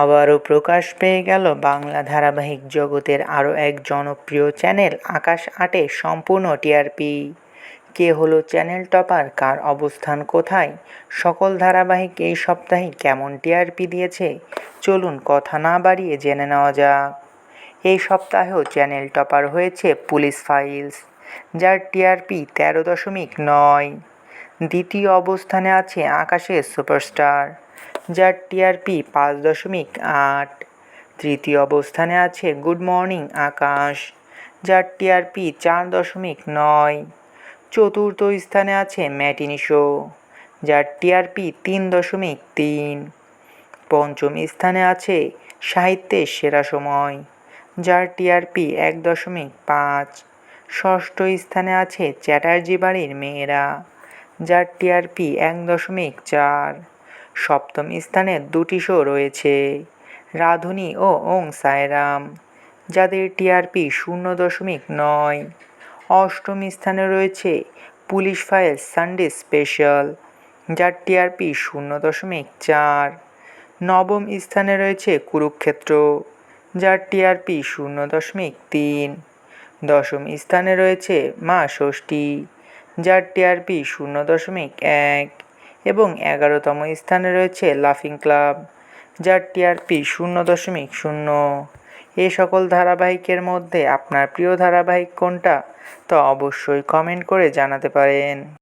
আবারও প্রকাশ পেয়ে গেল বাংলা ধারাবাহিক জগতের আরও এক জনপ্রিয় চ্যানেল, আকাশ আটে, সম্পূর্ণ টিআরপি। কে হলো চ্যানেল টপার? কার অবস্থান কোথায়? সকল ধারাবাহিক এই সপ্তাহে কেমন টিআরপি দিয়েছে? চলুন কথা না বাড়িয়ে জেনে নেওয়া যাক। এই সপ্তাহেও চ্যানেল টপার হয়েছে পুলিশ ফাইলস, যার টিআরপি তেরো দশমিক নয়। দ্বিতীয় অবস্থানে আছে আকাশের সুপারস্টার। যার টিআরপি পাঁচ দশমিক আট তৃতীয় অবস্থানে আছে গুড মর্নিং, আকাশ। যার টিআরপি চার দশমিক নয়। চতুর্থ স্থানে আছে ম্যাটিনি শো, যার টিআরপি তিন দশমিক তিন। পঞ্চম স্থানে আছে সাহিত্যের সেরা সময়, যার টিআরপি এক দশমিক পাঁচ। ষষ্ঠ স্থানে আছে চ্যাটার্জি বাড়ির মেয়েরা, যার টিআরপি এক দশমিক চার। সপ্তম স্থানে দুটি শো রয়েছে। রাধুনি ও ওং সায়রাম যাদের টিআরপি শূন্য দশমিক নয়। অষ্টম স্থানে রয়েছে পুলিশ ফাইলস সানডে স্পেশাল, যার টিআরপি শূন্য দশমিক চার। নবম স্থানে রয়েছে কুরুক্ষেত্র, যার টিআরপি শূন্য দশমিক তিন। দশম স্থানে রয়েছে মা ষষ্ঠী, যার টিআরপি শূন্য দশমিক এক। এবং এগারোতম স্থানে রয়েছে লাফিং ক্লাব যার টিআরপি শূন্য দশমিক শূন্য। এ সকল ধারাবাহিকের মধ্যে আপনার প্রিয় ধারাবাহিক কোনটা? তা অবশ্যই কমেন্ট করে জানাতে পারেন।